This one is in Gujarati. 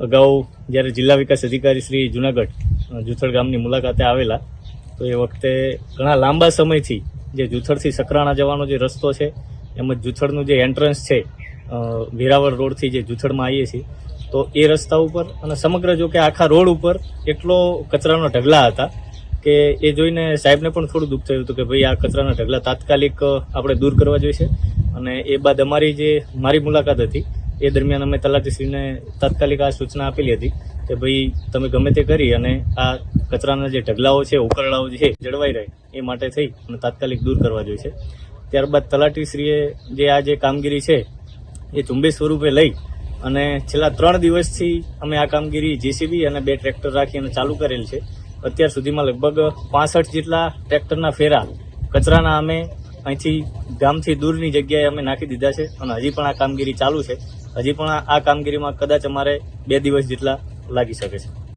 અગાઉ જ્યારે જિલ્લા વિકાસ અધિકારી શ્રી જુનાગઢ જુથળ ગામની મુલાકાતે આવેલા, તો એ વખતે ઘણા લાંબા સમયથી જે જુથળથી સકરાણા જવાનો જે રસ્તો છે એમજ જુથળનું જે એન્ટ્રન્સ છે વેરાવળ રોડથી જે જુથળમાં આવીએ છીએ, તો એ રસ્તા ઉપર અને સમગ્ર જો કે આખા રોડ ઉપર એટલો કચરાનો ઢગલા હતા કે એ જોઈને સાહેબને પણ થોડું દુઃખ થયું હતું કે ભાઈ આ કચરાના ઢગલા તાત્કાલિક આપણે દૂર કરવા જોઈશે. અને એ બાદ અમારી જે, મારી મુલાકાત હતી એ દરમિયાન અમે તલાટીશ્રીને તાત્કાલિક આ સૂચના આપેલી હતી કે ભાઈ તમે ગમે તે કરી અને આ કચરાના જે ઢગલાઓ છે, ઉકરડાઓ જે જળવાઈ રહે એ માટે થઈ અને તાત્કાલિક દૂર કરવા જોઈએ છે. ત્યારબાદ તલાટીશ્રીએ જે આ જે કામગીરી છે, એ ઝુંબેશ સ્વરૂપે લઈ અને છેલ્લા ત્રણ દિવસથી અમે આ કામગીરી જેસીબી અને બે ટ્રેક્ટર રાખી અને ચાલુ કરેલ છે. અત્યાર સુધીમાં લગભગ પાસઠ જેટલા ટ્રેક્ટરના ફેરા કચરાના અમે અહીંથી ગામથી દૂરની જગ્યાએ અમે નાખી દીધા છે અને હજી પણ આ કામગીરી ચાલુ છે. હજી પણ આ- કામગીરીમાં કદાચ અમારે બે દિવસ જેટલા લાગી શકે છે.